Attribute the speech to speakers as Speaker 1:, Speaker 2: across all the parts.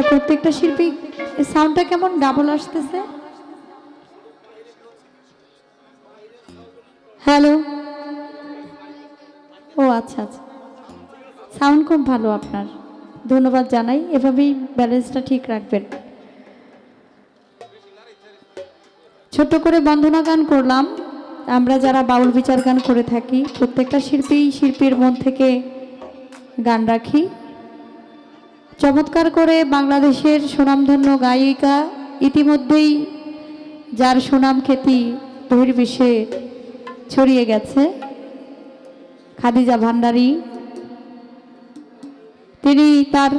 Speaker 1: আমরা প্রত্যেকটা শিল্পী সাউন্ডটা কেমন? ডাবল আসতেছে। হ্যালো ও আচ্ছা আচ্ছা। সাউন্ড খুব ভালো আপনার। ধন্যবাদ জানাই। এভাবেই ব্যালেন্সটা ঠিক রাখবেন। ছোট্ট করে বন্দনা গান করলাম। আমরা যারা বাউল বিচার গান করে থাকি, প্রত্যেকটা শিল্পী শিল্পীর মন থেকে গান রাখি। চমৎকার করে বাংলাদেশের সুনামধন্য গায়িকা ইতিমধ্যেই যার সুনাম খ্যাতি বহির্বিশ্বে ছড়িয়ে গেছে, খাদিজা ভান্ডারী। তিনি তার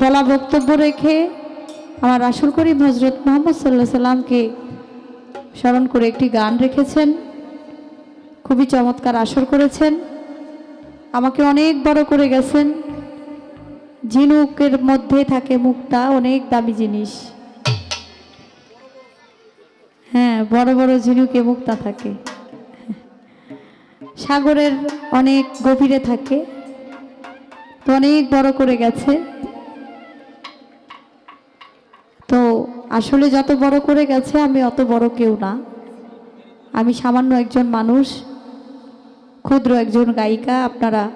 Speaker 1: বলা বক্তব্য রেখে আমার আসল করিম হজরত মোহাম্মদ সাল্লাহ সাল্লামকে স্মরণ করে একটি গান রেখেছেন। খুবই চমৎকার আসর করেছেন। আমাকে অনেক বড় করে গেছেন। ঝিনুকের মধ্যে থাকে মুক্তা অনেক দামি জিনিস। হ্যাঁ বড় বড় ঝিনুকে মুক্তা থাকে। সাগরের অনেক গভীরে থাকে। তো অনেক বড় করে গেছে। তো আসলে যত বড় করে গেছে, আমি অত বড় কেউ না। আমি সামান্য একজন মানুষ, ক্ষুদ্র একজন গায়িকা, আপনারা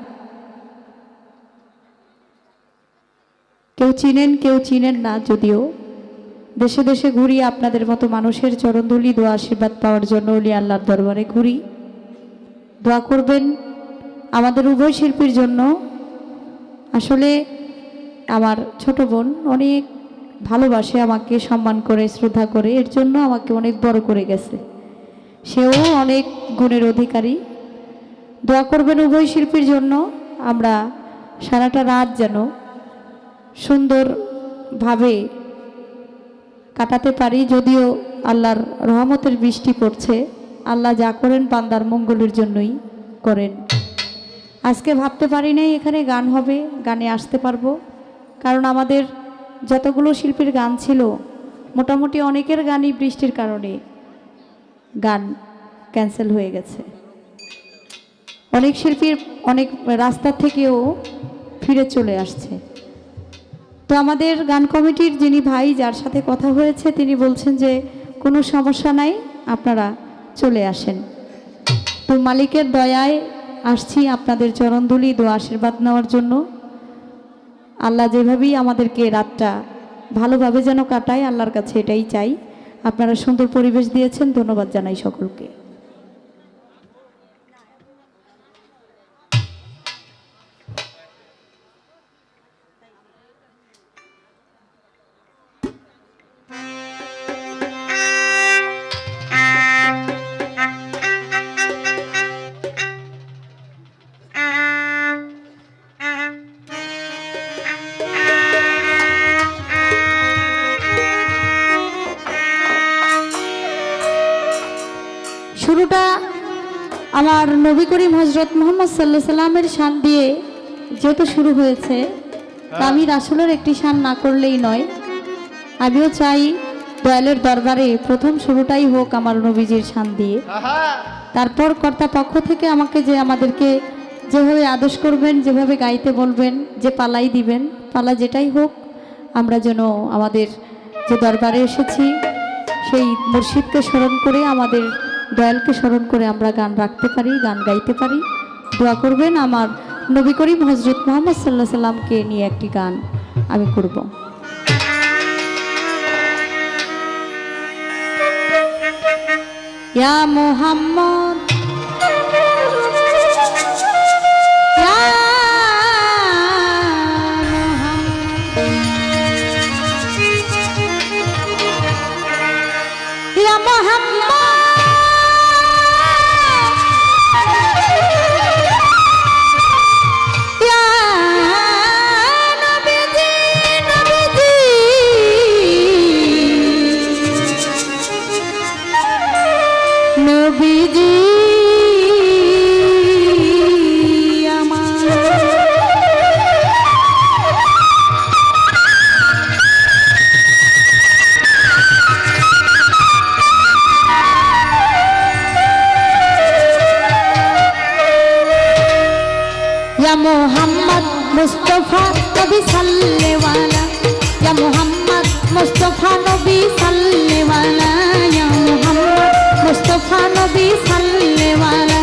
Speaker 1: কেউ চিনেন কেউ চিনেন না যদিও। দেশে দেশে ঘুরি, আপনাদের মতো মানুষের চরণধুলি, দোয়া, আশীর্বাদ পাওয়ার জন্য উলি আল্লাহর দরবারে ঘুরি। দোয়া করবেন আমাদের উভয় শিল্পীর জন্য। আসলে আমার ছোট বোন অনেক ভালোবাসে আমাকে, সম্মান করে, শ্রদ্ধা করে, এর জন্য আমাকে অনেক বড় করে গেছে। সেও অনেক গুণের অধিকারী। দোয়া করবেন উভয় শিল্পীর জন্য। আমরা সারাটা রাত যেন সুন্দরভাবে কাটাতে পারি, যদিও আল্লাহর রহমতের বৃষ্টি পড়ছে। আল্লাহ যা করেন পান্দার মঙ্গলের জন্যই করেন। আজকে ভাবতে পারি নাই এখানে গান হবে, গানে আসতে পারব। কারণ আমাদের যতগুলো শিল্পীর গান ছিল, মোটামুটি অনেকের গানই বৃষ্টির কারণে গান ক্যান্সেল হয়ে গেছে। অনেক শিল্পীর অনেক রাস্তা থেকেও ফিরে চলে আসছে। তো আমাদের গান কমিটির যিনি ভাই, যার সাথে কথা হয়েছে, তিনি বলছেন যে কোনো সমস্যা নাই, আপনারা চলে আসেন। তো মালিকের দয়ায় আসছি আপনাদের চরণধুলি দো আশীর্বাদ নেওয়ার জন্য। আল্লাহ যেভাবেই আমাদেরকে রাতটা ভালোভাবে যেন কাটায়, আল্লাহর কাছে এটাই চাই। আপনারা সুন্দর পরিবেশ দিয়েছেন, ধন্যবাদ জানাই সকলকে। আমার নবী করিম হজরত মোহাম্মদ সাল্লাহ সাল্লামের শান দিয়ে যেহেতু শুরু হয়েছে তা আমি রাসুলের একটি শান না করলেই নয়। আমিও চাই দয়ালের দরবারে প্রথম শুরুটাই হোক আমার নবীজির শান দিয়ে। তারপর কর্তা পক্ষ থেকে আমাকে যে আমাদেরকে যেভাবে আদেশ করবেন যেভাবে গাইতে বলবেন যে পালাই দিবেন পালা যেটাই হোক আমরা যেন আমাদের যে দরবারে এসেছি সেই মুর্শিদকে স্মরণ করে আমাদের দয়ালকে স্মরণ করে আমরা গান রাখতে পারি, গান গাইতে পারি। দোয়া করবেন আমার নবী করিম হজরত মোহাম্মদ সাল্লাহ সাল্লামকে নিয়ে একটি গান আমি করব। ইয়া মোহাম্মদ मोहम्मद मुस्तफ़ा कभी सल्ले वाला या मोहम्मद मुस्तफ़ा नबी सल्ले वाला मुस्तफ़ा नबी सल्ले वाला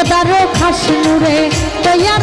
Speaker 1: খোদারো খাস নুরে তৈয়ার